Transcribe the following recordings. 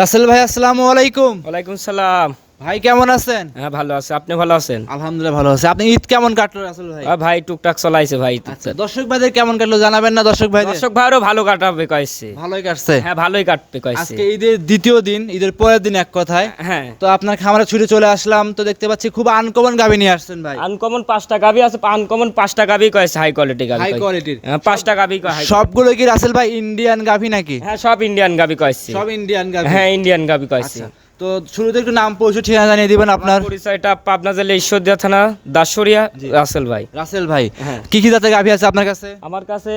রাসেল ভাই আসসালামু আলাইকুম। ওয়ালাইকুম সালাম। ভাই কেমন আছেন? হ্যাঁ ভালো আছে। আপনি ভালো আছেন? আলহামদুলিল্লাহ ভালো আছে। আপনি ঈদ কেমন কাটলো রাসেল ভাই? ভাই টুকটাক চলাইছে ভাই আচ্ছা দর্শক ভাইদের কেমন কাটলো জানাবেন না? দর্শক ভাই দর্শক ভাইরও ভালো কাটাবে কয়েছে। ভালোই কাটছে? হ্যাঁ ভালোই কাটবে কয়েছে। আজকে ঈদের দ্বিতীয় দিন ঈদের পরের দিন এক কথায়। হ্যাঁ। তো আপনার খামারে ছুটে চলে আসলাম তো দেখতে পাচ্ছি খুব আনকমন গাবি নিয়ে আসছেন ভাই। আনকমন পাঁচটা গাবি আছে আনকমন পাঁচটা গাবি কয়েছে হাই কোয়ালিটি গাবি হাই। কোয়ালিটির পাঁচটা গাবি কয় সবগুলো কি রাসেল ভাই ইন্ডিয়ান গাভি নাকি? হ্যাঁ সব ইন্ডিয়ান গাবি কয়েছে। সব ইন্ডিয়ান গাভি। হ্যাঁ ইন্ডিয়ান গাবি কয়েছে। আচ্ছা। তো শুরুতে একটু নাম পরিচয় ঠিকানা জানিয়ে দিবেন আপনার। পরিচয়টা পাবনা জেলা ঈশ্বরদিয়া থানা দাসরিয়া রাসেল ভাই। রাসেল ভাই হ্যাঁ। কি কি জাতের গাভি আছে আপনার কাছে? আমার কাছে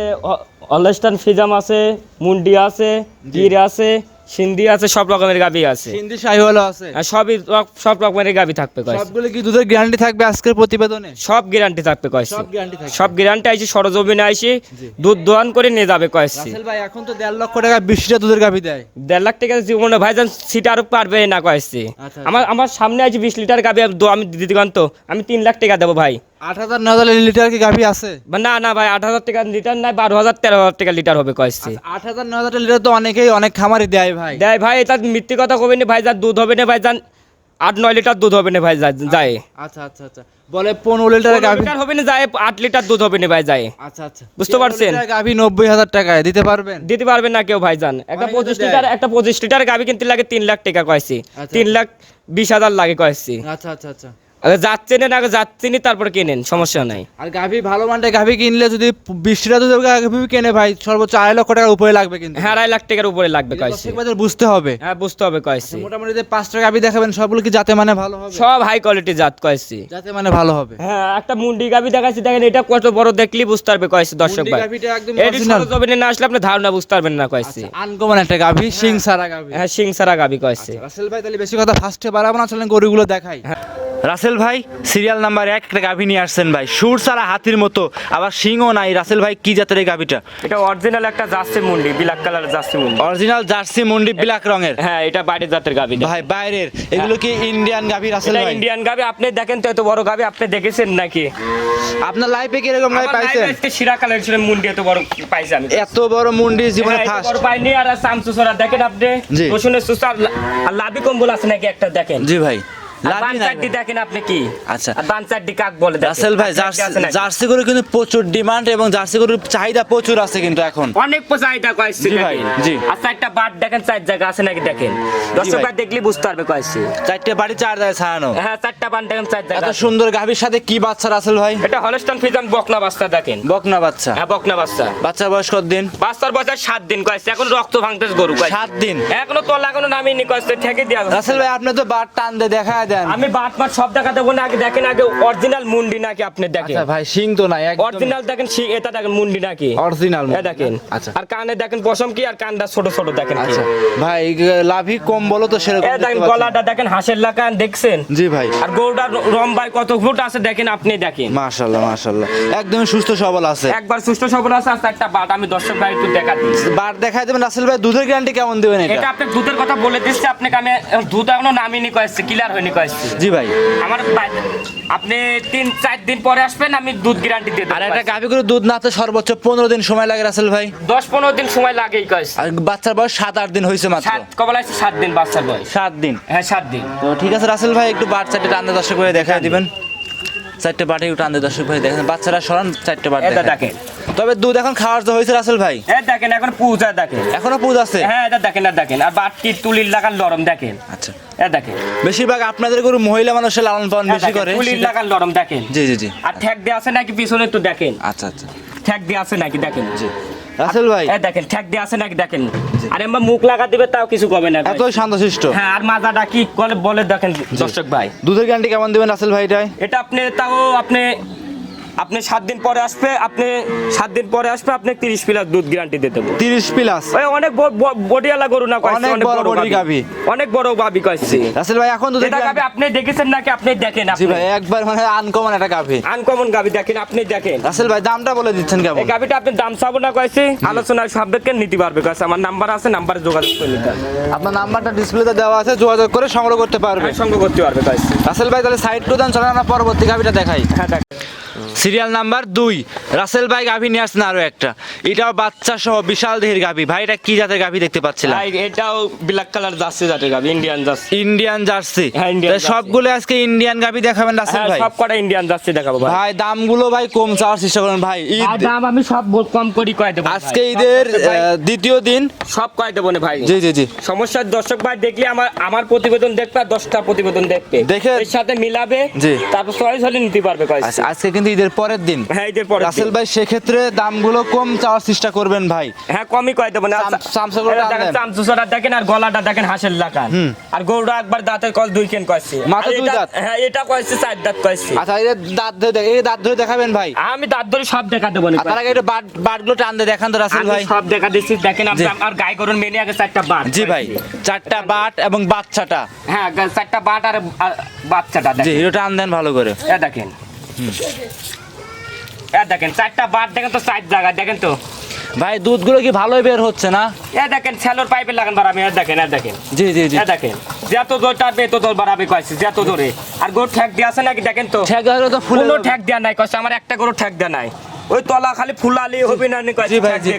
অলস্টান ফিজাম আছে মুন্ডি আছে গির আছে সিন্ধি আছে সব রকমের গাবি আছে। শাহিওয়ালা আছে? আর সবই সব রকমের গাবি থাকবে কয়েছে সবগুলো কি দুধের গ্যারান্টি থাকবে আজকের প্রতিবেদনে? সব গ্যারান্টি থাকবে কয়েছে সব গ্যারান্টি থাকবে। সব গ্যারান্টি সরজমিনে দুধ দোয়ান করে নিয়ে যাবে কয়েছি রাসেল ভাই এখন তো দেড় লক্ষ টাকা বিশটা দুধের গাভি দেয়। দেড় লাখ টাকা জীবনে ভাইজান সিটা আরও পারবে না কয়েছি আচ্ছা, আমার আমার সামনে আছে বিশ লিটার গাবি আমি দো- তো আমি তিন লাখ টাকা দেবো ভাই। আট হাজার ন হাজার লিটার কি গাভি আছে? না না ভাই আট হাজার টাকা লিটার নাই বারো হাজার তেরো হাজার টাকা লিটার হবে কয়েছি। আট হাজার ন হাজার লিটার তো অনেকেই অনেক খামারই দেয় ভাই। দেয় ভাই এটা মিথ্যে কথা কবে না ভাই যান দুধ হবে না ভাই যান আট নয় লিটার দুধ হবে না ভাই যায়। আচ্ছা আচ্ছা আচ্ছা। বলে পনেরো লিটারের গাভি লিটার হবে না যায় আট লিটার দুধ হবে না ভাই যায়। আচ্ছা আচ্ছা। বুঝতে পারছেন? গাভি নব্বই হাজার টাকায় দিতে পারবেন? দিতে পারবেন না কেউ ভাইজান একটা পঁচিশ লিটার একটা পঁচিশ লিটার গাবি কিনতে লাগে তিন লাখ টাকা কয়েছি। আচ্ছা। তিন লাখ বিশ হাজার লাগে কয়েছি। আচ্ছা আচ্ছা আচ্ছা। যাচ্ছে না আগে যাচ্ছে নি তারপর কিনেন সমস্যা নাই। আর গাভি ভালো মানটা গাভি কিনলে যদি বিশটা দুধের গাভি কেনে ভাই সর্বোচ্চ আড়াই লক্ষ টাকার উপরে লাগবে কিন্তু। হ্যাঁ আড়াই লাখ টাকার উপরে লাগবে কয়েছি দর্শক বুঝতে হবে। হ্যাঁ বুঝতে হবে কয়েছি মোটামুটি যে পাঁচটা গাভি দেখাবেন সবগুলো কি যাতে মানে ভালো হবে? সব হাই কোয়ালিটি জাত কয়েছি যাতে মানে ভালো হবে। হ্যাঁ একটা মুন্ডি গাবি দেখাচ্ছি দেখেন এটা কত বড় দেখলি বুঝতে পারবে কয়েছি দর্শক মুন্ডি ভাই। গাভীটা একদম এটি না আসলে আপনি ধারণা বুঝতে পারবেন না কয়েছি আনকমন একটা গাভি সিং সারা গাভি। হ্যাঁ সিং সারা গাবি কয়েছি রাসেল ভাই তাহলে বেশি কথা ফার্স্টে বাড়াবো না চলেন গরুগুলো দেখাই। রাসেল ভাই সিরিয়াল নাম্বার এক একটা গাভি নিয়ে আসছেন ভাই। সুর সারা হাতির মতো আবার সিংও নাই। রাসেল ভাই কি জাতের এই গাভিটা? এটা অরিজিনাল একটা জার্সি মুন্ডি ব্ল্যাক কালারের জার্সি মুন্ডি। অরিজিনাল জার্সি মুন্ডি ব্ল্যাক রঙের। হ্যাঁ এটা বাইরের জাতের গাবি ভাই বাইরের। এগুলো কি ইন্ডিয়ান গাভী রাসেল ভাই? ইন্ডিয়ান গাভী আপনি দেখেন তো এত বড় গাভী আপনি দেখেছেন নাকি? আপনার লাইফে কি এরকম গাভি পাইছেন? আজকে শিরা কালের ছিল মুন্ডি এত বড় পাইছি আমি এত বড় মুন্ডি জীবনে হ্যাঁ, এত ফার্স্ট বড় পাইনি আর সামসু সরা দেখেন আপনি। রসুনের সুসার আর লাভি কম্বল আছে নাকি একটা দেখেন? জি ভাই। দেখেন আপনি কি? আচ্ছা। আর বান চাড্ডি কাক বলে রাসেল ভাই আর চাড্ডি আছে জার্সি গরু কিন্তু প্রচুর ডিমান্ড এবং জার্সি গরুর চাহিদা প্রচুর আছে কিন্তু এখন। অনেক চাহিদা কয়েছি জি আর চারটা বাট দেখেন চার জায়গা আছে নাকি দেখেন? দর্শক ভাই। ভাই বুঝতে পারবে কয়েছি চারটে বাড়ি চার জায়গায় ছাড়ানো। হ্যাঁ চারটা বান দেখেন চার জায়গা এত সুন্দর গাভীর সাথে কি বাচ্চা রাসেল ভাই? এটা হলস্টান ফিজান বকনা বাচ্চা দেখেন। বকনা বাচ্চা। হ্যাঁ বকনা বাচ্চা। বাচ্চার বয়স কত দিন? বাচ্চার বয়স সাত দিন কয়েছে এখন রক্ত ভাঙতেছে গরু কয়েছে সাত দিন। এখনও তলা এখনও নামিনি কয়েছে ঠেকে দিয়া। রাসেল ভাই আপনি তো বার টান দিয়ে দেখা দেন। আমি বাট মাট সব দেখা দেবো না আগে দেখেন আগে অরিজিনাল মুন্ডি নাকি আপনি দেখেন। আচ্ছা ভাই সিং তো নাই অরিজিনাল দেখেন সি- এটা দেখেন মুন্ডি নাকি। অরিজিনাল দেখেন। আচ্ছা। আর কানে দেখেন পশম কি আর কানটা ছোট ছোট দেখেন আচ্ছা। ভাই লাভি কম বলো তো সেরকম দেখেন গলাটা দেখেন হাঁসের লাকান দেখছেন? জি ভাই। আর গরুটা রম্বাই কত ফুট আছে দেখেন আপনি দেখেন। মাশাআল্লাহ মাশাআল্লাহ। একদম সুস্থ সবল আছে। একবার সুস্থ সবল আছে আর একটা বাট আমি দর্শক ভাই একটু দেখা দিচ্ছি। বার দেখাই দেবেন রাসেল ভাই দুধের গ্যারান্টি কেমন দিবেন এটা? এটা আপনি দুধের কথা বলে দিচ্ছি আপনাকে আমি দুধ এখনও নামিনি কয়েছি ক্লিয়ার হয়নি কয়েছি জি ভাই। আমার আপনি তিন চার দিন পরে আসবেন আমি দুধ গ্যারান্টি দিয়ে আর একটা গাভী করে দুধ নাতে সর্বোচ্চ পনেরো দিন সময় লাগে রাসেল ভাই। দশ পনেরো দিন সময় লাগেই কয়েছি আর বাচ্চার বয়স সাত আট দিন হয়েছে মাত্র। সাত দিন বাচ্চার বয়স। সাত দিন। হ্যাঁ সাত দিন। তো ঠিক আছে রাসেল ভাই একটু বার চারটে টান্দে করে দেখা দিবেন। চারটে পাঠে একটু দিয়ে দর্শক ভাই দেখেন বাচ্চারা সরান চারটে বাট এটা দেখেন। তবে দুধ এখন খাওয়ার তো হয়েছে রাসেল ভাই। এ দেখেন এখন পূজা দেখেন। এখনও পূজা আছে? হ্যাঁ এটা দেখেন আর দেখেন। আর বাটি তুলির লাগার লরম দেখেন। আচ্ছা। এ দেখেন। বেশিরভাগ আপনাদের গরু মহিলা মানুষের লালন পালন বেশি করে। তুলির লাগার লরম দেখেন। জি জি জি। আর ঠ্যাক দিয়ে আছে নাকি পিছনে একটু দেখেন। আচ্ছা আচ্ছা। ঠ্যাক দিয়ে আছে নাকি দেখেন। জি। রাসেল ভাই। দেখেন ঠ্যাক দিয়ে আছে নাকি দেখেন? আর এমন মুখ লাগা দিবে তাও কিছু কবে না এত শান্তশিষ্ট। হ্যাঁ আর মাজাটা কি বলে বলে দেখেন দর্শক ভাই। দুধের গ্যারান্টি কেমন দিবেন রাসেল ভাইটাই এটা আপনি তাও আপনি আপনি সাত দিন পরে আসবে আপনি সাত দিন পরে আসবে আপনি তিরিশ প্লাস দুধ গ্যারান্টি দিতে দেবো। তিরিশ প্লাস? অনেক বডিয়ালা গরু না কয়েছে অনেক বড় বডি গাভী। অনেক বড় গাবি কয়েছে রাসেল ভাই এখন দুধের গাবি আপনি দেখেছেন নাকি? আপনি দেখেন জি আপনি। ভাই একবার মানে আনকমন একটা গাভী আনকমন গাবি দেখেন আপনি দেখেন। রাসেল ভাই দামটা বলে দিচ্ছেন কেমন? এই গাবিটা আপনি দাম চাবো না কয়েছে আলোচনায় সাবধান নিতে পারবে কয়েছে আমার নাম্বার আছে নাম্বারে যোগাযোগ করে নিতে আপনার নাম্বারটা ডিসপ্লেতে দেওয়া আছে যোগাযোগ করে সংগ্রহ করতে পারবে। সংগ্রহ করতে পারবে কয়েছে রাসেল ভাই তাহলে সাইড টু দেন চলেন আমরা পরবর্তী গাভিটা দেখাই। হ্যাঁ দেখ সিরিয়াল নাম্বার দুই। রাসেল ভাই গাভী নিয়ে আসছেন আরও একটা। এটাও বাচ্চা সহ বিশাল দেহের গাভী। ভাই এটা কি জাতের গাভী দেখতে পাচ্ছিলাম? ভাই এটাও ব্ল্যাক কালার জার্সি জাতের গাবি ইন্ডিয়ান জার্সি। Indian jersey. হ্যাঁ, Indian তাহলে জার্সি। সবগুলো আজকে ইন্ডিয়ান গাভী দেখাবেন রাসেল হ্যাঁ ভাই? সব কটা ইন্ডিয়ান জার্সি দেখাবো ভাই। ভাই দামগুলো ভাই কম চাওয়ার চেষ্টা করেন ভাই। আর দাম আমি সব কম করি কয় দেবো ভাই। আজকে ঈদের ভাই, আহ, দ্বিতীয় দিন। সব কয় দেবো না ভাই? জি জি জি। সমস্যার দর্শক ভাই দেখলে আমার আমার প্রতিবেদন দেখবে আর দশটা প্রতিবেদন দেখবে। দেখে- এর সাথে মিলাবে। জি। তারপর হলে নিতে পারবে কয় আচ্ছা আজকে কিন্তু ঈদের পরের দিন। হ্যাঁ এদের পরে রাসেল ভাই সেক্ষেত্রে দামগুলো কম চাওয়ার চেষ্টা করবেন ভাই। হ্যাঁ কমই কয় দেবো না। চাম- চামচুগুলো দেখেন। চামচুসারা আর গলাটা দেখেন হাঁসের লাকান আর গরুটা একবার দাঁতের কল দুই কেন কয়েছে? মাত্র দুই দাঁত? হ্যাঁ এটা কয়েছে চার দাঁত কয়েছে। আচ্ছা এই দাঁত ধরে দেখ- এই দাঁত ধরে দেখাবেন ভাই। আমি দাঁত ধরে সব দেখা দেবো না তার আগে বাট বাটগুলো টান দিয়ে দেখান তো রাসেল ভাই। সব দেখা দিচ্ছি। দেখেন আপনি আর গাই গরুর মেনে আগে চারটা বাট জি ভাই চারটা বাট এবং বাচ্চাটা। হ্যাঁ চারটা বাট আর বাচ্চাটা জি দেখেন। এটা টান দেন ভালো করে। এ দেখেন। দেখেন চারটা বার দেখেন তো চার জায়গা দেখেন তো। ভাই দুধগুলো কি ভালোই বের হচ্ছে না? এ দেখেন স্যালোর পাইপে লাগান বাড়াবে এ দেখেন এ দেখেন। জি জি জি। এ দেখেন যত জোর টানবে তত জোর বাড়াবে কয়েছে যত জোরে। আর গরু ঠেক দিয়ে আছে নাকি দেখেন তো? ঠেক তো ফুলে ঠেক দেওয়া নাই কয়েছে আমার একটা গরু ঠেক দেওয়া নাই। ওই তলা খালি ফুলালি হবে না নি জি ভাই জি।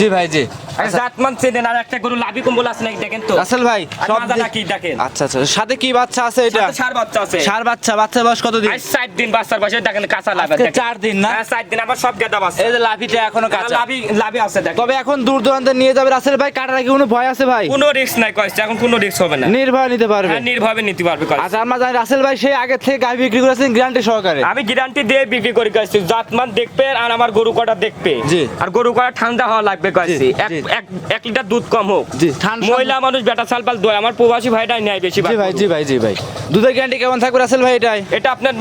জি ভাই জি। আর জাতমান চেনেন আর একটা গরু লাভি কম্বল আছে নাকি দেখেন তো? রাসেল ভাই সব কি দেখেন? আচ্ছা আচ্ছা। সাথে কি বাচ্চা আছে এটা? সাথে সার বাচ্চা আছে। সার বাচ্চা বাচ্চা বয়স কত দিন আজ সাত দিন বাচ্চার বয়সে দেখেন কাঁচা লাভ চার দিন না? হ্যাঁ দিন আবার সব গেদা বাচ্চা। এই যে লাভিটা এখনও কাঁচা। লাভি লাভি আছে দেখেন। তবে এখন দূর দূরান্তে নিয়ে যাবে রাসেল ভাই কাটার কি কোনো ভয় আছে ভাই? কোনো রিস্ক নাই কয়েছে এখন কোনো রিস্ক হবে না। নির্ভয় নিতে পারবে। হ্যাঁ নির্ভাবে নিতে পারবে কয়েছে আচ্ছা আমরা জানি রাসেল ভাই সেই আগে থেকে গাড়ি বিক্রি করেছেন গ্যারান্টি সহকারে। আমি গ্যারান্টি দিয়ে বিক্রি করে গেছি জাতমান দেখবে আর আমার গরু কটা দেখবে? আর গরু কটা ঠান্ডা হওয়া লাগবে কয়েছি এক লিটার দুধ কম হোক। মহিলা মানুষ বেটা সাল পাল দোয়। আমার প্রবাসী ভাইটাই নেয় বেশি ভাই জি ভাই জি ভাই। দুধের গ্যারান্টি কেমন থাকবে রাসেল ভাই এটাই? এটা আপনার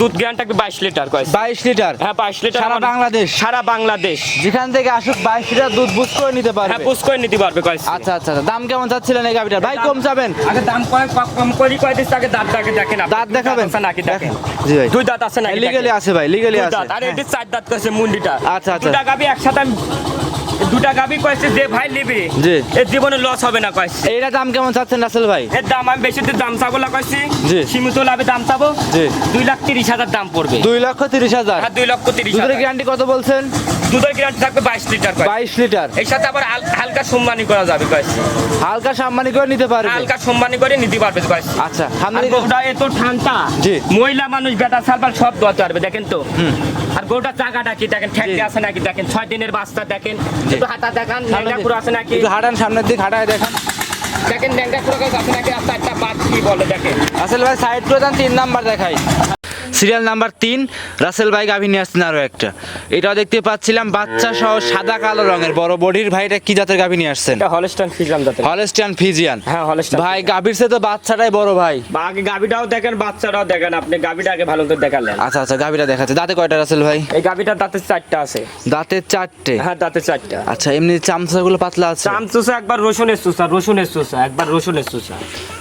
দুধ গ্যারান্টি থাকবে বাইশ লিটার কয়েছে বাইশ লিটার? হ্যাঁ বাইশ লিটার সারা বাংলাদেশ? সারা বাংলাদেশ। যেখান থেকে আসুক বাইশ লিটার দুধ বুঝ করে নিতে হ্যাঁ পারবে করে নিতে পারবে কয়েছে আচ্ছা আচ্ছা আচ্ছা। দাম কেমন চাচ্ছিলেন এই গাভিটার? ভাই কম যাবেন আগে দাম কয় কম করি কয় দিচ্ছে? আগে দাঁত দেখে দেখেন দাঁত দেখাবেন? নাকি দেখেন? জি ভাই। দুই দাঁত আছে নাকি লিগালি দেখেন। আছে ভাই লিগালি আছে। দাঁত। আর এটি চার দাঁত কয়েছে মুন্ডিটা। আচ্ছা, আচ্ছা। দুটা গাবি একসাথে আমি- দুটা গাবি কয়েছে যে ভাই নিবে জি। এর জীবনে লস হবে না কয়েছে। এইটা দাম কেমন চাচ্ছেন রাসেল ভাই? এর দাম আমি বেশি দিয়ে দাম চাবো না কয়েছি। জি। সীমিত লাভে দাম চাবো। জি। দুই লাখ তিরিশ হাজার দাম পড়বে। দুই লক্ষ তিরিশ হাজার। আর দুই লক্ষ তিরিশ দুধের হাজার। গ্যারান্টি কত বলছেন? দুধের গ্যারান্টি থাকবে বাইশ লিটার বাইশ লিটার। এর সাথে আবার হালকা সম্মানী করা যাবে কয়েছে। হালকা সাম্মানি করে নিতে পারবে। হালকা সম্মানী করে নিতে পারবে কয়েছে। আচ্ছা আর এত ঠান্ডা। জি। মহিলা মানুষ বেটা সালবার সব দোয়াতে পারবে দেখেন তো। আর গোটা জায়গাটা কি দেখেন ঠেকে আছে নাকি দেখেন? ছয় দিনের বাচ্চা দেখেন। একটু হাতা দেখান সামনে পুরো আছে নাকি? একটু হাঁটান সামনের দিক হাঁটায় দেখেন। দেখেন ন্যাংটা পুরো আছে নাকি? আর চারটা বাদ কি বলে দেখেন? আসলে ভাই সাইড করে দেন তিন নাম্বার দেখাই। সিরিয়াল নাম্বার তিন রাসেল ভাই গাভী নিয়ে আসছেন আরও একটা। এটাও দেখতে পাচ্ছিলাম বাচ্চা সহ সাদা কালো রঙের। বড় বডির ভাইটা কি জাতের গাভী নিয়ে আসছেন? এটা হলস্টান ফিজাম যাতে হলস্টিয়ান ফিজিয়ান। হ্যাঁ হলস্টান ভাই গাভীর সে তো বাচ্চাটাই বড় ভাই। আগে গাবিটাও দেখেন বাচ্চাটাও দেখেন। আপনি গাবিটা আগে ভালো করে দেখালেন। আচ্ছা আচ্ছা গাভীটা দেখাচ্ছে। দাঁতে কয়টা রাসেল ভাই? এই গাবিটার দাঁতে চারটা আছে। দাঁতের চারটে? হ্যাঁ দাঁতে চারটা। আচ্ছা এমনি চামচাগুলো পাতলা আছে? চাম চুষা একবার রসুনের চুষা রসুনের চুষা একবার রসুনের চুষা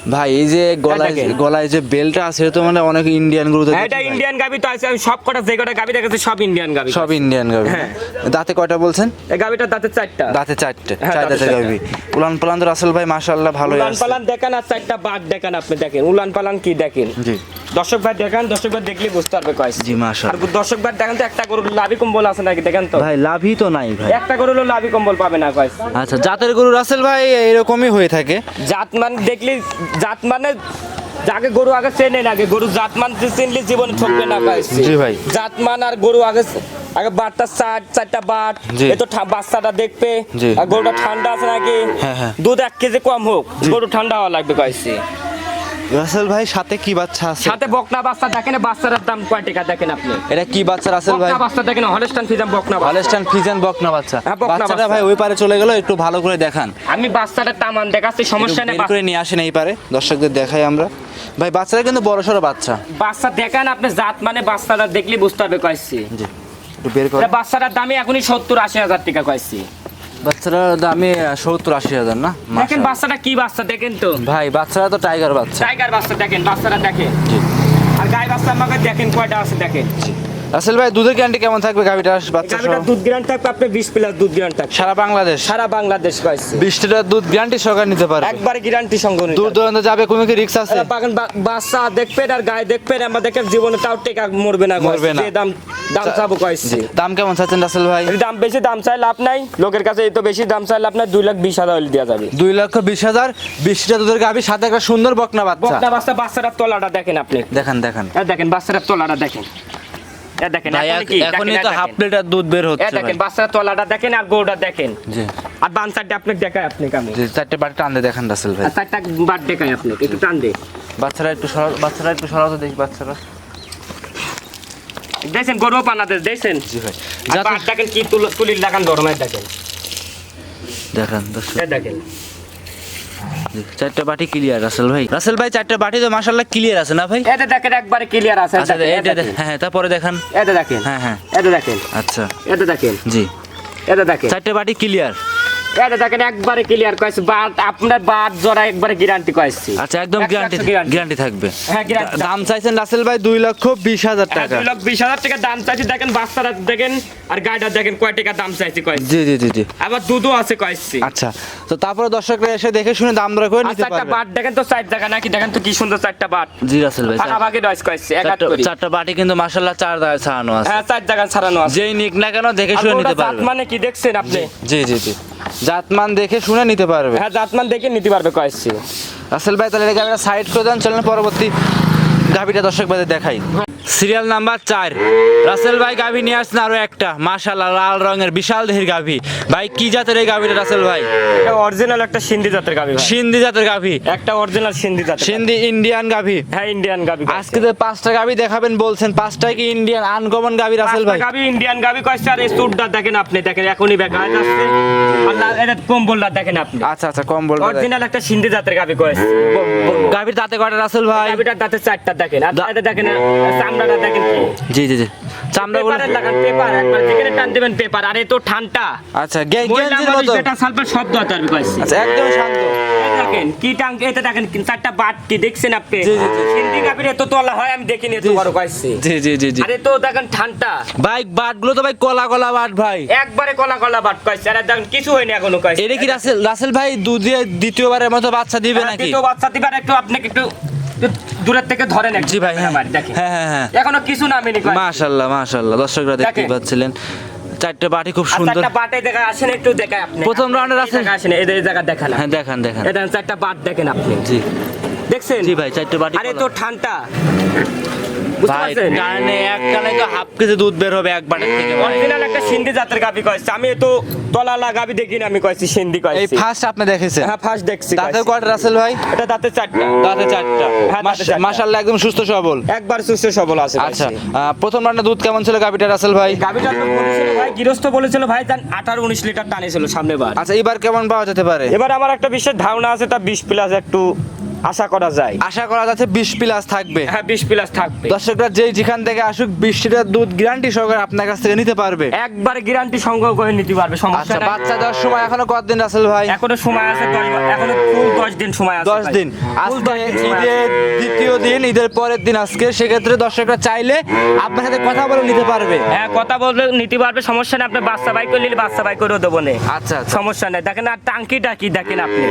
ভাই এই যে গলায় গলায় যে বেলটা আছে তো মানে অনেক ইন্ডিয়ান গরু এটা ইন্ডিয়ান গাবি তো আছে আমি সব কটা যে কটা গাবি দেখাচ্ছি সব ইন্ডিয়ান গাবি সব ইন্ডিয়ান গাভী হ্যাঁ। দাঁতে কয়টা বলছেন? এই গাবিটার দাঁতে চারটা। দাঁতে চারটে হ্যাঁ, চার দাঁতে। গাভী উলান পালান তো রাসেল ভাই মাশাআল্লাহ ভালোই উলান পালান দেখেন আর চারটা বাঘ দেখেন আপনি দেখেন। উলান পালান কি দেখেন? জি। দর্শক ভাই দেখেন দর্শক ভাই দেখলে বুঝতে পারবে কয়েস জি মাশাআল্লাহ। আর দর্শক ভাই দেখেন তো একটা গরুর লাভি কম্বল আছে নাকি দেখেন তো। ভাই লাভই তো নাই ভাই। একটা গরুর লাভি কম্বল পাবে না কয়েস আচ্ছা জাতের গরু রাসেল ভাই এরকমই হয়ে থাকে। জাত মানে দেখলি জাত মানে যাকে গরু আগে চেনে আগে গরু জাত মান চিনলে জীবনে ঠকবে না পাইছি জি ভাই। জাত মান আর গরু আগে আগে বাটটা চার চারটা বাট। এ তো বাচ্চাটা দেখবে আর গরুটা ঠান্ডা আছে নাকি হ্যাঁ, হ্যাঁ। দুধ এক কেজি কম হোক গরু ঠান্ডা হওয়া লাগবে কয়েছি রাসেল ভাই সাথে কি বাচ্চা আছে? সাথে বকনা বাচ্চা দেখেন বাচ্চাটার দাম কয় টাকা দেখেন আপনি? এটা কি বাচ্চা রাসেল ভাই? বকনা বাচ্চা দেখেন হলস্টান ফিজাম বকনা বাচ্চা। হলস্টাইন ফিজিয়ান বকনা বাচ্চা। হ্যাঁ, বাচ্চাটা ভাই ওই পারে চলে গেল একটু ভালো করে দেখান। আমি বাচ্চাটার তামান দেখাচ্ছি সমস্যা নেই করে নিয়ে আসেন এই পারে দর্শকদের দেখাই আমরা। ভাই বাচ্চাটা কিন্তু বড় সড়ো বাচ্চা। বাচ্চা দেখেন আপনি জাত মানে বাচ্চাটা দেখলে বুঝতে পারবে কয়েছি। জি একটু বের করে। বাচ্চাটার দামই এখনই সত্তর আশি হাজার টাকা কয়েছি। বাচ্চাটার দামে সত্তর আশি হাজার না? দেখেন বাচ্চাটা কি বাচ্চা দেখেন তো। ভাই বাচ্চারা তো টাইগার বাচ্চা। টাইগার বাচ্চা দেখেন বাচ্চাটা দেখেন। আর গাই বাচ্চা আমাকে দেখেন কয়টা আছে দেখেন। রাসেল ভাই দুধের গ্যারান্টি কেমন থাকবে গাভিটার বাচ্চা? দুধ গ্রান্ট থাকবে আপনি বিশ প্লাস দুধ গ্রান্ট থাকবে। সারা বাংলাদেশ? সারা বাংলাদেশ কয়েছে বিশ লিটার দুধ গ্যারান্টি সরকার নিতে পারে একবারে গ্যারান্টি সঙ্গে নিতে দূর দূরান্ত যাবে কোনো কি রিক্স আছে? বাগান বাচ্চা দেখবেন আর গায়ে দেখবেন আমরা দেখেন জীবনে তাও টেকা মরবে না মরবে না। দাম দাম চাবো কয়েছি দাম কেমন চাচ্ছেন রাসেল ভাই? দাম বেশি দাম চাই লাভ নাই। লোকের কাছে এই তো বেশি দাম চাই লাভ নাই দুই লাখ বিশ হাজার হলে দেওয়া যাবে। দুই লক্ষ বিশ হাজার বিশ লিটার দুধের গাভি সাথে একটা সুন্দর বকনা বাচ্চা। বকনা বাচ্চা বাচ্চাটার তলাটা দেখেন আপনি। দেখেন দেখেন। দেখেন বাচ্চাটার তলাটা দেখেন। দেখেন এখনই তো হাফ লিটার দুধ বের হচ্ছে দেখেন বাচ্চার তলাটা দেখেন আর গরুটা দেখেন। জি। আর বান সাইডটা আপনি দেখায় আপনি কামে জি চারটে বাটি টান দিয়ে দেখান রাসেল ভাই। চারটা বাট দেখায় আপনি একটু টান দে। বাচ্চারা একটু সরাও বাচ্চারা একটু সরাতে দেখি বাচ্চারা। দেখছেন গরু পানাতে দেখছেন জি ভাই। আর দেখেন কি তুলির লাগান গরমের দেখেন। দেখান দেখেন। জি, চারটে বাটি ক্লিয়ার রাসেল ভাই। রাসেল ভাই চারটা বাটি তো মাশাআল্লাহ ক্লিয়ার আছে না ভাই? এটা দেখেন একবারে ক্লিয়ার আছে। আচ্ছা এটা। হ্যাঁ হ্যাঁ তারপরে দেখান। এটা দেখেন হ্যাঁ হ্যাঁ। এটা দেখেন আচ্ছা। এটা দেখেন জি। এটা দেখেন। চারটে বাটি ক্লিয়ার এটা দেখেন একবারে ক্লিয়ার কয়েছে বাট আপনার বাট জোড়া একবারে গ্যারান্টি কয়েছি। আচ্ছা একদম গ্যারান্টি গ্যারান্টি থাকবে। হ্যাঁ, দাম চাইছেন রাসেল ভাই দুই লক্ষ বিশ হাজার টাকা। দুই লক্ষ বিশ হাজার টাকা দাম চাইছি দেখেন বাচ্চারা দেখেন আর গাড়িটা দেখেন কয় টাকা দাম চাইছি কয়েছি। জি জি জি জি। আবার দুধও আছে কয়েছি। আচ্ছা তো তারপরে দর্শকরা এসে দেখে শুনে দাম দর করে চারটা বাট দেখেন তো চার জায়গা নাকি? দেখেন তো কি সুন্দর চারটা বাট। জি রাসেল ভাই কয়েছি চারটা- বাটি কিন্তু মাশাআল্লাহ চার দায় ছাড়ানো আছে। হ্যাঁ চার জায়গা ছাড়ানো আছে। যেই নিক না কেন দেখে শুনে নিতে পারবে। মানে কি দেখছেন আপনি? জি জি জি। জাতমান দেখে শুনে নিতে পারবে। হ্যাঁ জাতমান দেখে নিতে পারবে কয়েছি রাসেল ভাই তাহলে আমরা সাইড করে দেন চলেন পরবর্তী গাভীটা দর্শক ভাইদের দেখাই। সিরিয়াল নাম্বার চার। রাসেল ভাই গাভি নিয়ে আসছেন আরও একটা। মাশাআল্লাহ লাল রঙের বিশাল দেহের গাভি। ভাই কি জাতের এই গাভিটা রাসেল ভাই? এটা অরিজিনাল একটা সিন্ধি জাতের গাবি ভাই। সিন্ধি জাতের গাভি। একটা অরিজিনাল সিন্ধি জাতের গাভী। সিন্ধি ইন্ডিয়ান গাভি। হ্যাঁ ইন্ডিয়ান গাবি আজকে যে পাঁচটা গাভি দেখাবেন বলছেন পাঁচটা কি ইন্ডিয়ান আনকমন গাভি রাসেল ভাই? গাবি ইন্ডিয়ান গাবি কয়েছে আর এই সুটটা দেখেন আপনি দেখেন এখনই গায়ে যাচ্ছে। আর এটা কম্বলটা দেখেন আপনি। আচ্ছা আচ্ছা কম বলবেন অরিজিনাল একটা সিন্ধি জাতের গাবি কয়েছে। গাভির দাঁতে কয়টা রাসেল ভাই? গাবিটার দাঁতে চারটা দেখেন। আর এটা দেখেন জি জি জি। চামড়া গুলো লাগান পেপার একবার যেখানে টান দেবেন পেপার। আর তো ঠান্ডা। আচ্ছা গেঞ্জির মতো যেটা সালফার শব্দ হতে পারবে আচ্ছা একদম শান্ত। দেখেন কি টাং এটা দেখেন চারটা বাট দেখছেন আপনি? জি, জি, জি। সিন্ধি গাবির এত তোলা হয় আমি দেখিনি এত বড় কয়েছে জি জি জি জি। আরে তো দেখেন ঠান্ডা। বাইক বাটগুলো তো ভাই কলা কলা বাট ভাই। একবারে কলা কলা বাট কয়েছে আর দেখেন কিছু হয়নি এখনও কয়েছে এটা কি রাসেল রাসেল ভাই দুধে দ্বিতীয়বারের মতো বাচ্চা দিবে নাকি? দ্বিতীয় বাচ্চা দিবার একটু আপনাকে একটু দূরের থেকে ধরেন জি ভাই হ্যাঁ। হ্যাঁ হ্যাঁ হ্যাঁ। এখনও কিছু নামেনি। মাশাআল্লাহ মাশাআল্লাহ দর্শকরা দেখতে পাচ্ছিলেন। চারটে বাটি খুব সুন্দর চারটা বাটে দেখা আসেন একটু দেখায় আপনি। প্রথম রাউন্ডে এই রাসেল- জায়গা আসেন এই জায়গা দেখান হ্যাঁ দেখান দেখান। এটা চারটা বাট দেখেন আপনি। জি। দেখছেন? জি ভাই চারটে বাটি আরে। তো ঠান্ডা। ভাই পারছেন? এক কানে তো হাফ কেজি দুধ বের হবে এক বাটের থেকে অরিজিনাল একটা সিন্ধি জাতের গাবি কয়েছে। আমি তো তলালা গাবি দেখিনি আমি কয়েছি সিন্ধি এই ফার্স্ট আপনি দেখেছেন? হ্যাঁ ফার্স্ট দেখছি দাঁতে কয়টা রাসেল ভাই? এটা দাঁতে চারটা। দাঁতে চারটা। হ্যাঁ। মাশাআল্লাহ একদম সুস্থ সবল। একবার সুস্থ সবল আছে আচ্ছা প্রথম দুধ কেমন ছিল গাভিটা রাসেল ভাই? গাবিটা তো বলেছিল ভাই গৃহস্থ বলেছিল ভাই তার আঠারো উনিশ লিটার টানেছিল সামনে বার। আচ্ছা এবার কেমন পাওয়া যেতে পারে? এবার আমার একটা বিশেষ ধারণা আছে তা বিশ প্লাস একটু আশা করা যায়। আশা করা যাচ্ছে বিশ প্লাস থাকবে। হ্যাঁ বিশ প্লাস থাকবে। দর্শকরা যেই যেখান থেকে আসুক বিশ লিটার দুধ গ্যারান্টি সহকারে আপনার কাছ থেকে নিতে পারবে। একবার গ্যারান্টি সংগ্রহ করে নিতে পারবে সমস্যা আচ্ছা বাচ্চা দেওয়ার সময় এখনও কতদিন রাসেল ভাই? এখনও সময় আছে এখনও ফুল দশ দিন সময় আছে দশ দিন। আজকে ঈদের দ্বিতীয় দিন ঈদের পরের দিন আজকে সেক্ষেত্রে দর্শকরা চাইলে আপনার সাথে কথা বলে নিতে পারবে। হ্যাঁ কথা বললে নিতে পারবে সমস্যা নেই আপনি বাচ্চা বাই করে নিলে বাচ্চা বাই করেও দেবো না। আচ্ছা আচ্ছা। সমস্যা নেই। দেখেন আর টাঙ্কি ডাকি দেখেন আপনি।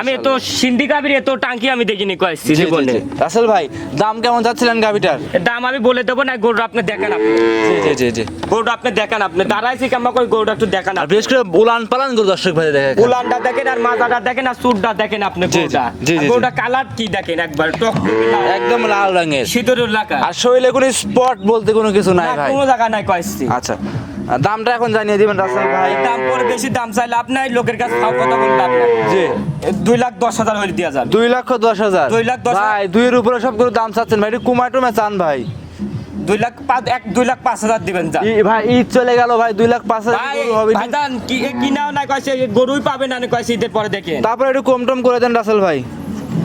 আমি তো সিন্ধি গাবির এত টাঙ্কি আমি দেখিনি কয়েছি জীবনে রাসেল ভাই দাম কেমন চাচ্ছিলেন গাভিটার দাম আমি বলে দেবো না গরু আপনি দেখেন আপনি। জি জি জি জি। গরুটা আপনি দেখেন আপনি দাঁড়াইছি কেমন করে গরুটা একটু দেখেন আর বিশেষ করে উলান পালান করে দর্শক ভাই দেখে উলানটা দেখেন আর মাজাটা দেখেন আর দেখেন আপনি গরুটা। গরুটা কালার কি দেখেন একবার টক একদম লাল রঙের। শীতের আর শরীরে কোনো স্পট বলতে কোনো কিছু নাই ভাই। কোনো জায়গা নাই কয়েছি আচ্ছা। দামটা এখন জানিয়ে দিবেন রাসেল ভাই। দাম পরে বেশি দাম চাই লাভ নাই লোকের কাছে খাও কথা বলে লাভ নাই জি দুই লাখ দশ হাজার হয়ে দেওয়া যাবে দুই লক্ষ দশ হাজার। দুই লাখ দশ। ভাই দুইয়ের উপরে সবগুলো দাম চাচ্ছেন ভাই একটু কুমার টুমে চান ভাই। দুই লাখ পাঁচ এক দুই লাখ পাঁচ হাজার দিবেন যা। ভাই ঈদ চলে গেল ভাই দুই লাখ পাঁচ হাজার ভাই হবে নি। ভাইজান কি কিনাও না কয়েছে গরুই পাবে না কয়েছে ঈদের পরে দেখেন। তারপরে একটু কম টম করে দেন রাসেল ভাই।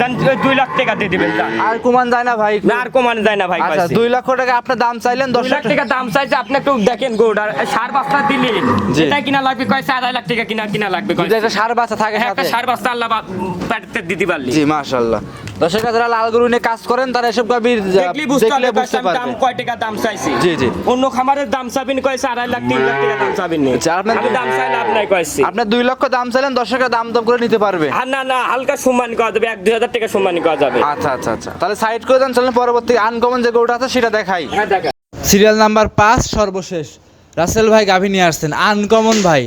দেন দুই লাখ টাকা দিয়ে দিবেন আর কমান যায় না ভাই না আর কমানো যায় না ভাই আচ্ছা দুই লক্ষ টাকা আপনার দাম চাইলেন দশ লাখ টাকা দাম চাইছে আপনি একটু দেখেন গরুটার সার বাস্তা দিলেন। এটা কিনা লাগবে কয়েছে আড়াই লাখ টাকা কিনা কিনা লাগবে সার বাচ্চা থাকে হ্যাঁ সার বাস্তা আল্লাহ দিতে পারলি জি মাশাআল্লাহ। দর্শক যারা লাল গরু নিয়ে কাজ করেন তারা এসব গাভীর দেখলি বুঝতে কয়েছে দাম কয় টাকা দাম চাইছি? জি, জি। অন্য খামারের দাম চাবিন কয়েছে আড়াই লাখ তিন লাখ টাকা দাম চাবিন নেই আচ্ছা, আপনার- দাম চাই লাভ নাই কয়েছি। আপনার দুই লক্ষ দাম চাইলেন দর্শকরা দাম দাম করে নিতে পারবে। আর না না হালকা সম্মান করা যাবে এক দুই হাজার টাকা সম্মান করা যাবে। আচ্ছা আচ্ছা আচ্ছা। তাহলে সাইড করে দেন চলেন পরবর্তী আনকমন যে গরুটা আছে সেটা দেখাই। হ্যাঁ দেখা। সিরিয়াল নাম্বার পাঁচ সর্বশেষ। রাসেল ভাই গাভী নিয়ে আসছেন। আনকমন ভাই।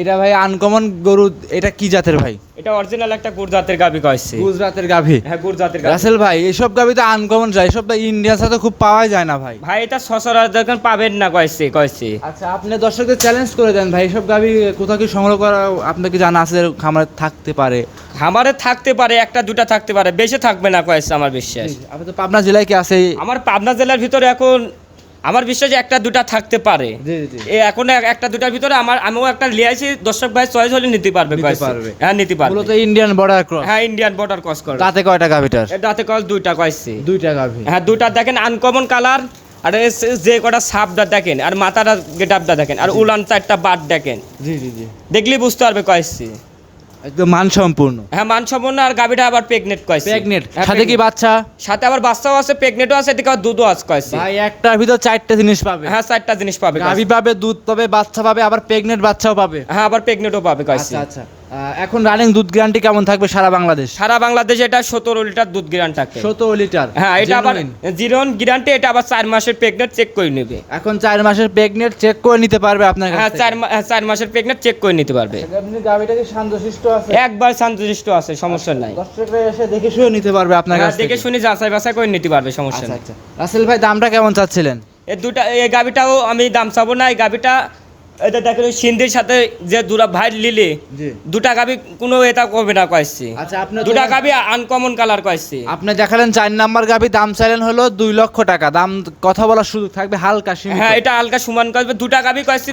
এটা ভাই আনকমন গরু এটা কি জাতের ভাই? এটা অরিজিনাল একটা গুজরাতের গাবি কয়েছে। গুজরাটের গাভী? হ্যাঁ গুজরাতের গাবি রাসেল ভাই এসব গাভী তো আনকমন যায় এসব তো ইন্ডিয়ার সাথে খুব পাওয়াই যায় না ভাই। ভাই এটা সচরাচর দেখেন পাবেন না কয়েছে কয়েছে। আচ্ছা আপনি দর্শকদের চ্যালেঞ্জ করে দেন ভাই এসব গাভী কোথাও কি সংগ্রহ করা আপনার কি জানা আছে খামারে থাকতে পারে? খামারে থাকতে পারে একটা দুটা থাকতে পারে বেশি থাকবে না কয়েছে আমার বিশ্বাস। আপনি তো পাবনা জেলায় কি আছে? আমার পাবনা জেলার ভিতরে এখন আমার বিশ্বাস যে একটা দুটা থাকতে পারে। এ এখন একটা দুটার ভিতরে আমার আমিও একটা লিয়াইছি দর্শক ভাই চয়েস হলে নিতে পারবে। হ্যাঁ নিতে পারবে। মূলত ইন্ডিয়ান বর্ডার ক্রস হ্যাঁ ইন্ডিয়ান বর্ডার ক্রস করে। তাতে কয়টা গাভীটার এটাতে কল দুইটা কয়েছে দুইটা গাভী হ্যাঁ দুইটা দেখেন আনকমন কালার আর যে কটা সাপটা দেখেন আর মাথাটা গেটাপটা দেখেন আর উলান চারটা বাট দেখেন। জি জি জি। দেখলি বুঝতে পারবে কয়েছে একদম মানসম্পূর্ণ। হ্যাঁ মানসম্পন্ন আর গাবিটা আবার প্রেগনেন্ট কয়েছে প্রেগনেট সাথে কি বাচ্চা? সাথে আবার বাচ্চাও আছে প্রেগনেটও আছে এদিকে আবার দুধও আছে কয়েছে ভাই একটার ভিতর চারটা জিনিস পাবে। হ্যাঁ চারটা জিনিস পাবে। গাভী পাবে দুধ পাবে বাচ্চা পাবে আবার প্রেগনেন্ট বাচ্চাও পাবে। হ্যাঁ আবার প্রেগনেন্টও পাবে কয়েছে আচ্ছা আচ্ছা। এখন রানিং দুধ গ্যারান্টি কেমন থাকবে সারা বাংলাদেশ? সারা বাংলাদেশ এটা সতেরো লিটার দুধ গ্যারান্ট থাকে। সতেরো লিটার? হ্যাঁ এটা আবার। জিরোন গ্যারান্টি এটা আবার চার মাসের প্রেগনেন্ট চেক করে নেবে। এখন চার মাসের প্রেগনেন্ট চেক করে নিতে পারবে আপনার হ্যাঁ কাছে চার হ্যাঁ, চার মাসের প্রেগনেন্ট চেক করে নিতে পারবে। আপনি গাভীটা কি শান্তশিষ্ট আছে? একবার শান্তশিষ্ট আছে সমস্যা নাই। দর্শকরা এসে দেখে শুয়ে নিতে পারবে আপনার হ্যাঁ, কাছে দেখে শুনে যাচাই বাছাই করে নিতে পারবে সমস্যা আচ্ছা আচ্ছা। রাসেল ভাই দামটা কেমন চাচ্ছিলেন? এই দুটা এই গাবিটাও আমি দাম চাবো না এই গাবিটা এটা দেখেন সিন্ধির সাথে যে দুটা ভাই লিলি দুটা গাবি কোনো এটা করবে না কয়েছি। আচ্ছা আপনি দুটা গাবি আনকমন কালার কয়েছি। আপনি দেখালেন চার নাম্বার গাভী দাম চাইলেন হলো দুই লক্ষ টাকা। দাম কথা বলার সুযোগ থাকবে হালকা সীমিত। হ্যাঁ এটা হালকা সমান করবে দুটা গাবি কয়েছি।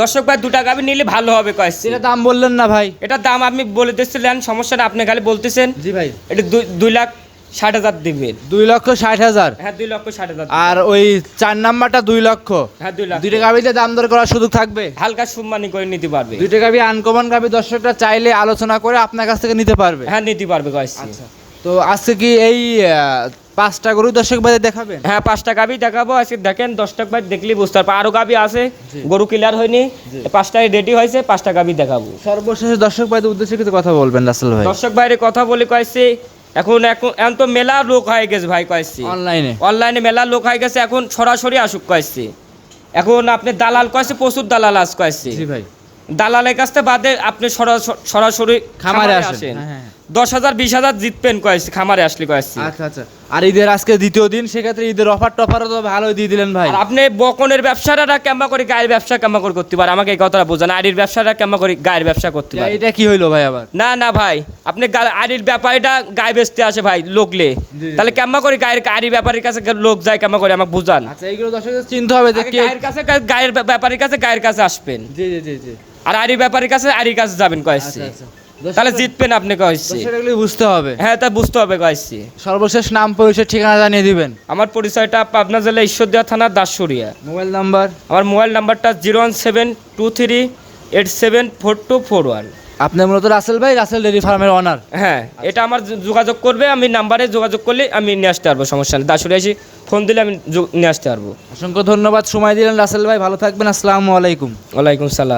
দর্শক ভাই দুটা গাবি নিলে ভালো হবে কয়েছি। সেটা দাম বললেন না ভাই। এটার দাম আপনি বলে দিচ্ছিলেন সমস্যা না আপনি খালি বলতেছেন। জি ভাই। এটা দুই লাখ ষাট হাজার দিবেন দুই লক্ষ ষাট হাজার? হ্যাঁ দুই লক্ষ ষাট হাজার আর ওই চার নাম্বারটা দুই লক্ষ। হ্যাঁ দুই লাখ দুইটা গাভীতে দাম দর করার সুযোগ থাকবে? হালকা সম্মানী করে নিতে পারবে। দুইটা গাভী আনকমন গাভী দর্শকরা চাইলে আলোচনা করে আপনার কাছ থেকে নিতে পারবে। হ্যাঁ নিতে পারবে আচ্ছা। তো আজকে কি এই পাঁচটা গরু দর্শক বাজে দেখাবেন? হ্যাঁ পাঁচটা গাবি দেখাবো। আজকে দেখেন দশটা ভাই দেখলেই বুঝতে পারবে। আরও গাবি আছে গরু ক্লিয়ার হয়নি। পাঁচটায় রেডি হয়েছে পাঁচটা গাবি দেখাবো। সর্বশেষে দর্শক ভাইদের উদ্দেশ্যে কিছু কথা বলবেন রাসেল ভাই। দর্শক বাইরে কথা বলে কয়েছে এখন এখন এখন তো মেলা লোক হয়ে গেছে ভাই কয়েছি অনলাইনে অনলাইনে মেলা লোক হয়ে গেছে এখন সরাসরি আসুক কয়েছি এখন আপনি দালাল কয়েছে প্রচুর দালাল আস কয়েছি ভাই। দালালের কাছ থেকে বাদে আপনি সরাস- সরাসরি খামারে আসেন। হ্যাঁ, হ্যাঁ। দশ হাজার বিশ হাজার জিতবেন কয়েছে খামারে আসলে কয়েছে আচ্ছা আচ্ছা। আর ঈদের আজকে দ্বিতীয় দিন সেক্ষেত্রে ঈদের অফার টফারও তো ভালোই দিয়ে দিলেন ভাই। আর আপনি বকনের ব্যবসাটা কেমন করে গায়ের ব্যবসা কেমন করে করতে পারে আমাকে এই কথাটা বোঝান। আড়ির ব্যবসাটা কেমন করে গায়ের ব্যবসা করতে পারে এটা কি হইল ভাই আবার? না না ভাই। আপনি আড়ির ব্যাপারীটা গায়ে বেচতে আসে ভাই লোকলে। তাহলে কেমন করে গায়ের আড়ি ব্যাপারীর কাছে লোক যায় কেমন করে আমাকে বুঝান? আচ্ছা এইগুলো দর্শকদের চিনতে হবে যে গায়ের কাছে গায়ের ব্যাপারীর কাছে গায়ের কাছে আসবেন। জি জি জি আর আড়ি ব্যাপারীর কাছে আড়ির কাছে যাবেন কয়েছি আচ্ছা আচ্ছা। তাহলে জিতবেন আপনি কয়েছি বুঝতে হবে। হ্যাঁ তা বুঝতে হবে কয়েছি সর্বশেষ নাম পরিচয় ঠিকানা জানিয়ে দিবেন। আমার পরিচয়টা পাবনা জেলা ঈশ্বরদিয়া থানা দাসুরিয়া। Mobile number? আমার মোবাইল নাম্বারটা zero one seven two three eight seven four two four one. আপনি মূলত রাসেল ভাই রাসেল ডেরি ফার্মের অনার হ্যাঁ এটা আমার যোগাযোগ করবে আমি নাম্বারে যোগাযোগ করলে আমি নিয়ে আসতে পারব সমস্যা নেই। দাসুরিয়া এসে ফোন দিলে আমি নিয়ে আসতে পারব। অসংখ্য ধন্যবাদ সময় দিলেন রাসেল ভাই ভালো থাকবেন আসসালামু আলাইকুম। ওয়ালাইকুম সালাম।